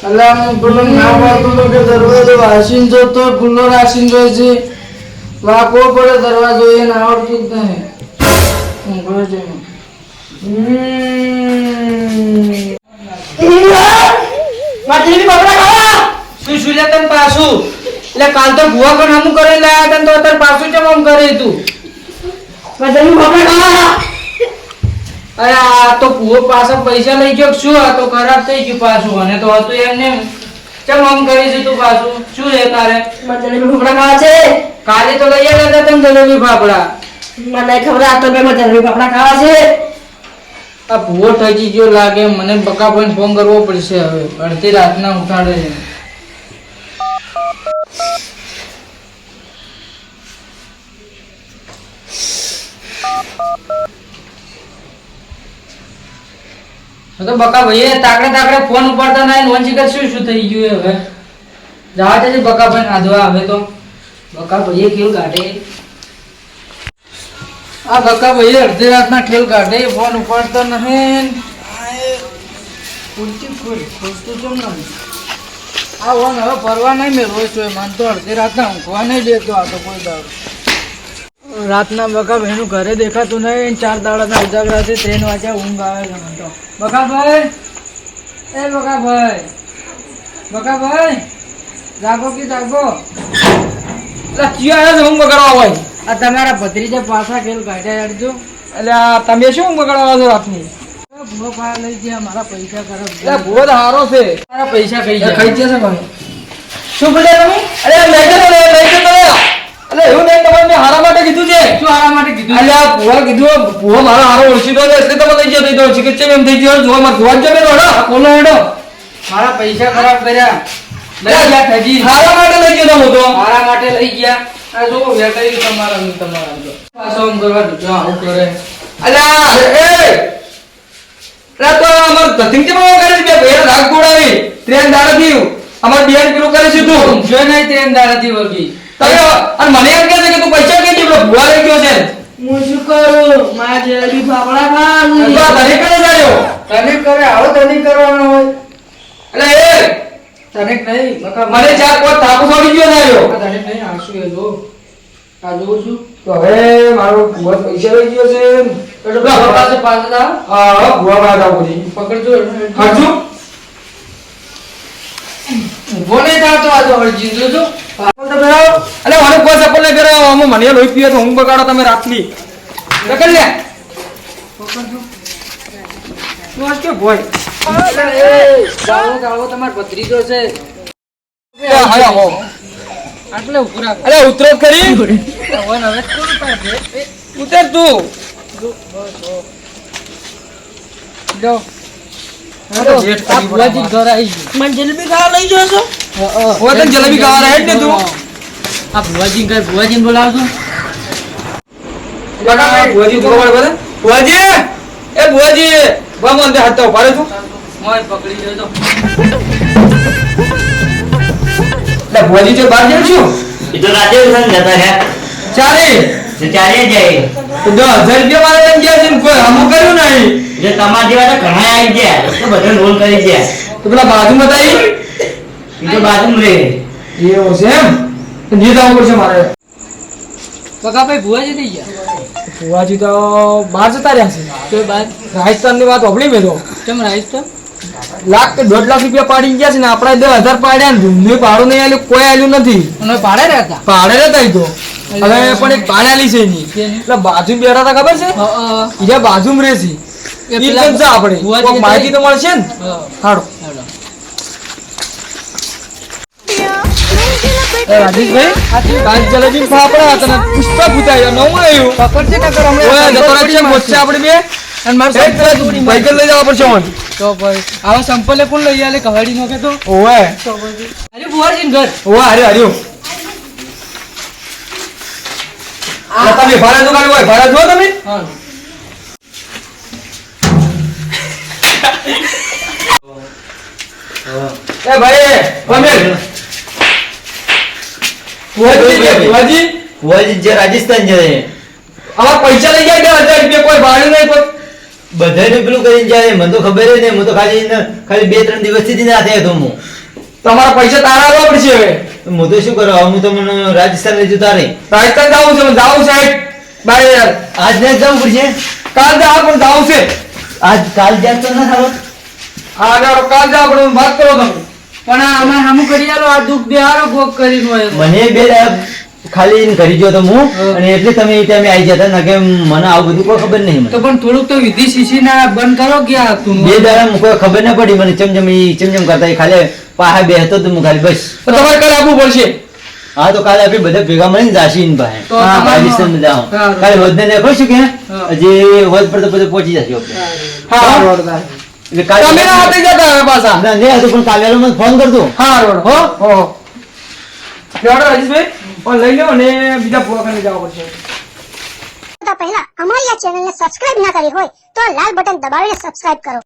અલા, હું પેલો ના કે દરવાજો વાસીન જતો ખુલ્લો રાખીન રહ્યો છે વાંકવો પડે, દરવાજો એ ના આવડતું ઊંઘો છે શું શું લે તને પાછું? એટલે કાલ તો ભુવા પણ હમું કરી લાયા તને તો અત્યારે પાછું કેમ આમ કરે તું? અરે આ તો ભૂવો પાછા પૈસા લઈ ગયો શું? આ તો ખરાબ થઈ ગયું પાછું. અને તો હતું એમને કેમ આમ કરી છે તું પાછું? શું છે તારે? કાલે તો લઈ આવ્યા હતા તને જલેબી ફાફડા. આ ભૂવો ઠગી ગયો લાગે, મને બકાભાઈને ફોન કરવો પડશે હવે. અડધી રાતના ઉઠાડે છે. તો બકા ભાઈએ તાકડે તાકડે ફોન ઉપાડતા ના શિકર શું શું થઈ ગયું હવે? જવા દે બકા ભાઈ નાધવા હવે તો. બકા ભાઈએ કેવું કાઢે? આ બકા ભાઈ અડધી રાતના ખેલ કાઢે, ફોન ઉપાડતો નહીં પૂરતી ફૂલ પૂરતું છું નહીં આ ફોન હવે ફરવા નહીં મેં રોજ જોઈએ મને તો અડધી રાતના ઊંઘવા નહીં દેતો, આ તો કોઈ દાડો. રાતના બકા ભાઈનું ઘરે દેખાતું નહીં ચાર દાડાના ઉજાગરાથી ત્રણ વાગ્યા ઊંઘ આવે છે મને તો. બકા ભાઈ, એ બકા ભાઈ બકા ભાઈ, જાગો કે જાગો? એટલે ક્યાં આવ્યા છે ઊંઘ બગાડવા હોય? આ તમારા ભત્રીજા પાછા ખેલ કાઢ્યા હેડજો એટલે તમે શું બગાડવા છો આપની? ભૂવો પાયા લઈ ગયા મારા પૈસા ખરાબ ભૂવો તો હારો છે. મારા પૈસા કઈ ગયા. ખાઈ જશે ભાઈ. શું બોલ્યા તમે? અરે લઈ જતો લઈ જતો રે એવું નહીં તમારે મેં હારા માટે કીધું છે. શું હારા માટે કીધું અલે આ ભૂવા કીધું ભૂવો મારો હારો ઓળખીતો છે એટલે તમે લઈ જતો તો છે એમ થઈ ગયો. જોવા માર જોવા જ જમે હેડો મારા પૈસા ખરાબ કર્યા. લઈ ગયા ઠગી. હારા માટે લઈ ગયો તો. હારા માટે લઈ ગયા. આ જો વેટાઈ તમારા ને તમારા જો પાછો આમ કરવા જો આવું કરે. અલ્યા એ અરે તો અમાર ધતિંગ કે બહુ કરે છે બે રાગ ગોડાવી ટ્રેન દાડા થયું. અમાર બિયાન પેલું કરે છે તું. જો નહીં ટ્રેન દાડા થી વગી. તમે અને મને એમ કહે છે કે તું પૈસા કે ભુવા લઈ ગયો છે? હું શું કરું? મારા જલેબી ફાફડા ખાવા તને કરે જાયો તને કરે આવો તને કરવાનો હોય. તને નહીં મને ચાર પાંચ થાપુ છોડી ગયો જાયો આ તને નહીં આંસુ એ જો. આ જોઉં છું. તો હવે મારો ભુવા પૈસા લઈ ગયો છે. એટલે ભૂવા પાસે પાછળ આવો. હા ભુવા આવું પકડજો હાજુ નહીં થતો તો તો મને કોઈ ચપ્પલ નહીં પહેરાવો. અમે મને લોહી પીએ તો હું બગાડો તમે રાતની. પકડ લે. તું આજ કે ભોય? ગાળો ગાળો તમારો ભત્રીજો છે ભુવાજી આ ભુવાજી બોલાવજો. ભુવાજી ભુવાજી એ ભુવાજી અંદર હાથ ઊભા રહે તું મોય પકડી લેજો. તો બહાર જાય છું? એ તો રાજે ઉઠાને જતા રહ્યા. ચાલે. તો ચાલે જાય. તો રૂપિયા મારે લઈને ગયા છે ને કોઈ હમું કર્યું નહીં. જો તમારા જેવા તો ઘણા આવી ગયા. તો બધા રોલ કરી ગયા. તો પેલા બાજુમાં તાઈ એ તો બાજુ રે. એવું છે એમ? નહીં જવું પડશે મારે. ભાઈ ભુવાજી થઈ ગયા ભુવાજી તો બહાર જતા રહ્યા છે. તો રાજસ્થાનની વાત હોભળી મેં તો. કેમ તો લાખ કે દોઢ લાખ રૂપિયા પાડી ગયા છે ને આપણે દસ હજાર પાડ્યા ને રૂમનું ભાડું નહીં આલ્યું કોઈ આલ્યું નથી. પાડે રહેતા પાડે રહેતા તો. હવે પણ એક ભાડે છે એની. એટલે બાજુ બેઠા હતા ખબર છે? હ, બાજુ રહે છે. આપણે. માહિતી તો મળશે ને? હાડો. રાજેશભાઈ કાચ જલેબી ફાફડા હતા ને ભૂતાઈ નવું આવ્યું. પડી આપણે બે. અને મારે તોડી લઈ જવા પડશે ઓન તો ભાઈ આવા સંપલે કોણ લઈ આલે? કહાડી નો કે તો? ઓય તો અરે ઘર? ઓય આ. તમે ભાડા જો કાઢી ભાડા જો તમે. હા. એ ભાઈ કે ભુવાજી ભુવાજી. જે રાજસ્થાન છે આવા પૈસા લઈ જાય કે હજાર રૂપિયા કોઈ ભાડું નહીં કોઈ. બધાને પેલું કરીને જાય. મને તો ખબર જ નહીં. હું તો ખાલી ખાલી બે ત્રણ દિવસથી ના થયા તો હું. તમારા પૈસા તારા આવવા પડશે હવે. હું તો શું કરો? હું તો મને રાજસ્થાન લઈ જતા રહી. રાજસ્થાન જાવું છે જાવું છે બાય યાર. આજ ને જ જવું પડશે? કાલ જા પણ જાવું છે. આજ કાલ જાય તો ના થાવ. હા આગળ કાલ જા આપણે વાત કરો તમે. પણ આ અમે સામું કરી આલો આ દુઃખ દેહારો ભોગ કરીને હોય મને બે ખાલી કરી ગયો તો હું અને એટલે તમે ટાઈમે આવી જતા ના કે મને આવું બધું કોઈ ખબર નહીં તો પણ થોડુંક તો વિધિ શીશી ના બંધ કરો કે તું બે દાડા કોઈ ખબર ના પડી મને. ચમચમ ચમચમ કરતા ખાલી પાહે બેહતો તો હું ખાલી બસ. તમારે કાલે આપવું પડશે? હા તો કાલે આપણે બધા ભેગા મળીને જાશી પાસે. તો હા તમારે- જાઓ કાલે વધને ને શું કે. હજી વધ પર તો બધું પહોંચી જશે. હા. રોડ એટલે કાલે તમે ના જતા પાછા. ના નહીં તો પણ કાલે મને ફોન કરજો હા રોડ. હો? હો. લેવડો રાજેશભાઈ. લો અને બીજા પૂરા કરીને પડશે. પહેલા અમારી આ ચેનલને સબસ્ક્રાઇબ ના કરી હોય તો લાલ બટન દબાવીને સબસ્ક્રાઇબ કરો.